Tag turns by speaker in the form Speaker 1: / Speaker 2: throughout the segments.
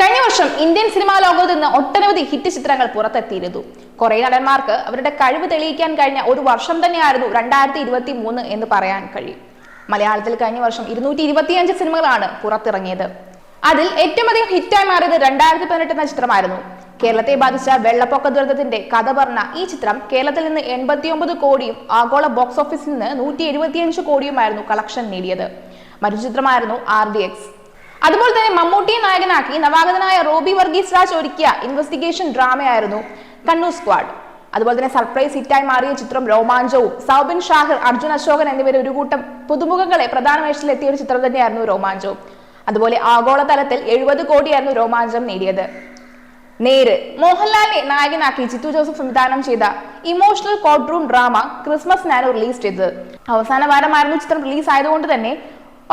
Speaker 1: കഴിഞ്ഞ വർഷം Indian cinema ലോകത്ത് നിന്ന് ഒട്ടനവധി ഹിറ്റ് ചിത്രങ്ങൾ പുറത്തെത്തിയിരുന്നു. കുറെ നടന്മാർക്ക് അവരുടെ കഴിവ് തെളിയിക്കാൻ കഴിഞ്ഞ ഒരു വർഷം തന്നെയായിരുന്നു രണ്ടായിരത്തി ഇരുപത്തി മൂന്ന് എന്ന് പറയാൻ കഴിയും. മലയാളത്തിൽ കഴിഞ്ഞ വർഷം ഇരുന്നൂറ്റി ഇരുപത്തിയഞ്ച് സിനിമകളാണ് പുറത്തിറങ്ങിയത്. അതിൽ ഏറ്റവും അധികം ഹിറ്റായി മാറിയത് രണ്ടായിരത്തി പതിനെട്ട് എന്ന ചിത്രമായിരുന്നു. കേരളത്തെ ബാധിച്ച വെള്ളപ്പൊക്ക ദുരന്തത്തിന്റെ കഥ പറഞ്ഞ ഈ ചിത്രം കേരളത്തിൽ നിന്ന് എൺപത്തിയൊമ്പത് കോടിയും ആഗോള ബോക്സ് ഓഫീസിൽ നിന്ന് നൂറ്റി എഴുപത്തിയഞ്ച് കോടിയുമായിരുന്നു കളക്ഷൻ നേടിയത്. മറ്റു ചിത്രമായിരുന്നു ആർ ഡി എക്സ്. അതുപോലെ തന്നെ മമ്മൂട്ടിയെ നായകനാക്കി നവാഗതനായ റോബി വർഗീസ് രാജ് ഒരുക്കിയ ഇൻവെസ്റ്റിഗേഷൻ ഡ്രാമയായിരുന്നു കണ്ണൂർ സ്ക്വാഡ് അതുപോലെ തന്നെ സർപ്രൈസ് ഹിറ്റായി മാറിയ ചിത്രം രോമാഞ്ചവും സൗബിൻ ഷാഹിർ അർജുൻ അശോകൻ എന്നിവർ ഒരു കൂട്ടം പുതുമുഖങ്ങളെ പ്രധാന വേഷത്തിൽ എത്തിയ ഒരു ചിത്രം തന്നെയായിരുന്നു രോമാഞ്ചവും. അതുപോലെ ആഗോളതലത്തിൽ എഴുപത് കോടിയായിരുന്നു രോമാഞ്ചം നേടിയത്. നേര് മോഹൻലാലിനെ നായകനാക്കി ചിത്തു ജോസഫ് സംവിധാനം ചെയ്ത ഇമോഷണൽ കോർട്ട് റൂം ഡ്രാമ ക്രിസ്മസിനാണ് റിലീസ് ചെയ്തത്. അവസാന വാരമായിരുന്നു ചിത്രം റിലീസ് ആയതുകൊണ്ട് തന്നെ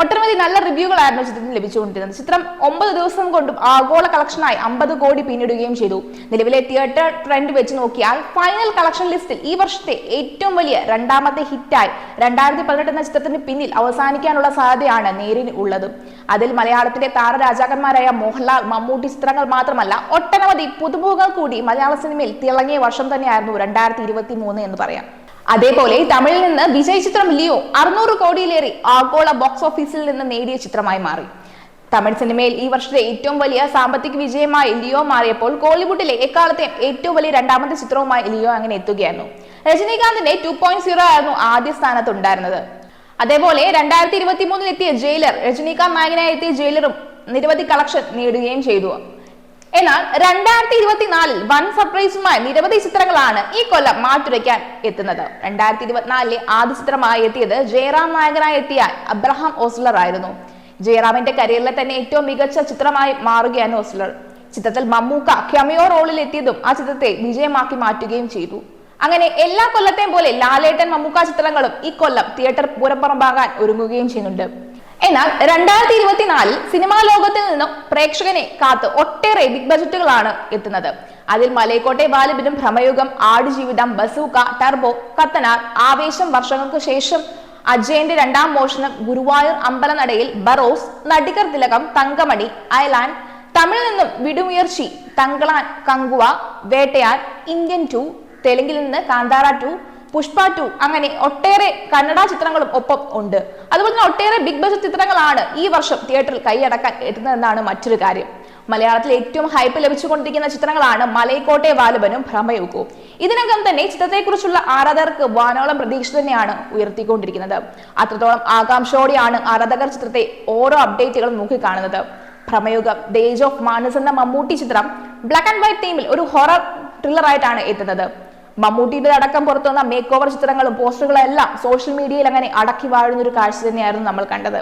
Speaker 1: ഒട്ടനവധി നല്ല റിവ്യൂകളായിരുന്നു ചിത്രത്തിന് ലഭിച്ചുകൊണ്ടിരുന്നത്. ചിത്രം ഒമ്പത് ദിവസം കൊണ്ടും ആഗോള കളക്ഷനായി അമ്പത് കോടി പിന്നിടുകയും ചെയ്തു. നിലവിലെ തിയേറ്റർ ട്രെൻഡ് വെച്ച് നോക്കിയാൽ ഫൈനൽ കളക്ഷൻ ലിസ്റ്റിൽ ഈ വർഷത്തെ ഏറ്റവും വലിയ രണ്ടാമത്തെ ഹിറ്റായി രണ്ടായിരത്തി പതിനെട്ട് എന്ന ചിത്രത്തിന് പിന്നിൽ അവസാനിക്കാനുള്ള സാധ്യതയാണ് നേരിന് ഉള്ളത്. അതിൽ മലയാളത്തിലെ താരരാജാക്കന്മാരായ മോഹൻലാൽ മമ്മൂട്ടി ചിത്രങ്ങൾ മാത്രമല്ല ഒട്ടനവധി പുതുമുഖങ്ങൾ കൂടി മലയാള സിനിമയിൽ തിളങ്ങിയ വർഷം തന്നെയായിരുന്നു രണ്ടായിരത്തി എന്ന് പറയാം. അതേപോലെ തമിഴിൽ നിന്ന് വിജയ് ചിത്രം ലിയോ അറുന്നൂറ് കോടിയിലേറെ ആഗോള ബോക്സ് ഓഫീസിൽ നിന്ന് നേടിയ ചിത്രമായി മാറി. തമിഴ് സിനിമയിൽ ഈ വർഷത്തെ ഏറ്റവും വലിയ സാമ്പത്തിക വിജയമായി ലിയോ മാറിയപ്പോൾ കോളിവുഡിലെ എക്കാലത്തെ ഏറ്റവും വലിയ രണ്ടാമത്തെ ചിത്രവുമായി ലിയോ അങ്ങനെ എത്തുകയായിരുന്നു. രജനീകാന്തിന്റെ ടു പോയിന്റ് സീറോ ആയിരുന്നു ആദ്യ സ്ഥാനത്തുണ്ടായിരുന്നത്. അതേപോലെ രണ്ടായിരത്തി ഇരുപത്തി മൂന്നിൽ എത്തിയ ജയിലർ രജനീകാന്ത് നായകനായി എത്തിയ ജയിലറും നിരവധി കളക്ഷൻ നേടുകയും ചെയ്തു. എന്നാൽ രണ്ടായിരത്തി ഇരുപത്തിനാലിൽ വൺ സർപ്രൈസുമായി നിരവധി ചിത്രങ്ങളാണ് ഈ കൊല്ലം മാറ്റുരയ്ക്കാൻ എത്തുന്നത്. രണ്ടായിരത്തി ഇരുപത്തിനാലിലെ ആദ്യ ചിത്രമായി എത്തിയത് ജയറാം നായകനായി എത്തിയ അബ്രഹാം ഓസ്ലർ ആയിരുന്നു. ജയറാമിന്റെ കരിയറിലെ തന്നെ ഏറ്റവും മികച്ച ചിത്രമായി മാറുകയാണ് ഓസ്ലർ. ചിത്രത്തിൽ മമ്മൂക്ക ക്യമിയോ റോളിൽ എത്തിയതും ആ ചിത്രത്തെ വിജയമാക്കി മാറ്റുകയും ചെയ്തു. അങ്ങനെ എല്ലാ കൊല്ലത്തെയും പോലെ ലാലേട്ടൻ മമ്മൂക്ക ചിത്രങ്ങളും ഈ കൊല്ലം തിയേറ്റർ പൂരപ്പുറമ്പാകാൻ ഒരുങ്ങുകയും ചെയ്യുന്നുണ്ട്. എന്നാൽ രണ്ടായിരത്തി ഇരുപത്തിനാലിൽ സിനിമാ ലോകത്തിൽ നിന്നും പ്രേക്ഷകനെ കാത്ത് ഒട്ടേറെ ബിഗ് ബജറ്റുകളാണ് എത്തുന്നത്. അതിൽ മലയക്കോട്ടെ ബാലബിനും ഭ്രമയുഗം ആടുജീവിതം ബസൂക്ക ടർബോ കത്തനാർ ആവേശം വർഷങ്ങൾക്ക് ശേഷം അജയന്റെ രണ്ടാം മോഷണം ഗുരുവായൂർ അമ്പലനടയിൽ ബറോസ് നടികർ തിലകം തങ്കമണി അയലാൻഡ് തമിഴിൽ നിന്നും വിടുമുയർച്ചി തങ്കളാൻ കങ്കുവ വേട്ടയാൻ ഇന്ത്യൻ ടു തെലുങ്കിൽ നിന്ന് കാന്താര ടു പുഷ്പ ടു അങ്ങനെ ഒട്ടേറെ കന്നഡ ചിത്രങ്ങളും ഒപ്പം ഉണ്ട്. അതുപോലെ തന്നെ ഒട്ടേറെ ബിഗ് ബസ് ചിത്രങ്ങളാണ് ഈ വർഷം തിയേറ്ററിൽ കൈയടക്കാൻ എത്തുന്നതെന്നാണ് മറ്റൊരു കാര്യം. മലയാളത്തിൽ ഏറ്റവും ഹൈപ്പ് ലഭിച്ചുകൊണ്ടിരിക്കുന്ന ചിത്രങ്ങളാണ് മലയക്കോട്ടെ വാലുബനും ഭ്രമയുഗവും ഇതിനകം തന്നെ ചിത്രത്തെക്കുറിച്ചുള്ള ആരാധകർക്ക് വാനോളം പ്രതീക്ഷ തന്നെയാണ് ഉയർത്തിക്കൊണ്ടിരിക്കുന്നത്. അത്രത്തോളം ആകാംക്ഷയോടെയാണ് ആരാധകർ ചിത്രത്തെ ഓരോ അപ്ഡേറ്റുകളും നോക്കിക്കാണുന്നത്. ഭ്രമയുഗം ദേജ് ഓഫ് മാനസ് എന്ന മമ്മൂട്ടി ചിത്രം ബ്ലാക്ക് ആൻഡ് വൈറ്റ് തീമിൽ ഒരു ഹൊറർ ത്രില്ലറായിട്ടാണ് എത്തുന്നത്. മമ്മൂട്ടിയുടെ അടക്കം പുറത്തു വന്ന മേക്ക് ഓവർ ചിത്രങ്ങളും പോസ്റ്ററുകളും എല്ലാം സോഷ്യൽ മീഡിയയിൽ അങ്ങനെ അടക്കി വാഴുന്ന ഒരു കാഴ്ച തന്നെയായിരുന്നു നമ്മൾ കണ്ടത്.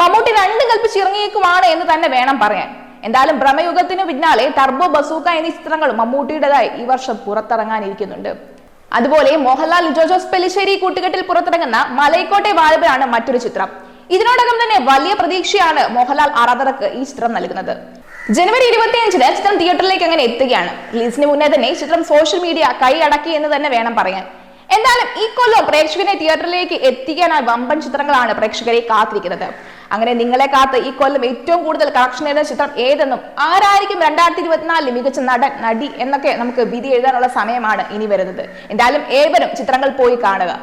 Speaker 1: മമ്മൂട്ടി രണ്ട് കൽപ്പിച്ച് ഇറങ്ങിയേക്കുമാണ് എന്ന് തന്നെ വേണം പറയാൻ. എന്തായാലും ഭ്രമയുഗത്തിന് പിന്നാലെ ടർബോ ബസൂക്ക എന്നീ ചിത്രങ്ങളും മമ്മൂട്ടിയുടേതായി ഈ വർഷം പുറത്തിറങ്ങാനിരിക്കുന്നുണ്ട്. അതുപോലെ മോഹൻലാൽ ജോജോസ് പെലിശ്ശേരി കൂട്ടുകെട്ടിൽ പുറത്തിറങ്ങുന്ന മലൈക്കോട്ടെ വാൽബനാണ് മറ്റൊരു ചിത്രം. ഇതിനോടകം തന്നെ വലിയ പ്രതീക്ഷയാണ് മോഹൻലാൽ ആരാധകർക്ക് ഈ ചിത്രം നൽകുന്നത്. ജനുവരി ഇരുപത്തിയഞ്ചിന് ചിത്രം തിയേറ്ററിലേക്ക് അങ്ങനെ എത്തുകയാണ്. റിലീസിന് മുന്നേ തന്നെ ചിത്രം സോഷ്യൽ മീഡിയ കൈയടക്കി എന്ന് തന്നെ വേണം പറയാൻ. എന്തായാലും ഈ കൊല്ലം പ്രേക്ഷകനെ തിയേറ്ററിലേക്ക് എത്തിക്കാനായി വമ്പൻ ചിത്രങ്ങളാണ് പ്രേക്ഷകരെ കാത്തിരിക്കുന്നത്. അങ്ങനെ നിങ്ങളെ കാത്ത് ഈ കൊല്ലം ഏറ്റവും കൂടുതൽ കളക്ഷൻ നേടുന്ന ചിത്രം ഏതെന്നും ആരായിരിക്കും രണ്ടായിരത്തി ഇരുപത്തിനാലിൽ മികച്ച നടൻ നടി എന്നൊക്കെ നമുക്ക് വിധി എഴുതാനുള്ള സമയമാണ് ഇനി വരുന്നത്. എന്തായാലും ഏവരും ചിത്രങ്ങൾ പോയി കാണുക.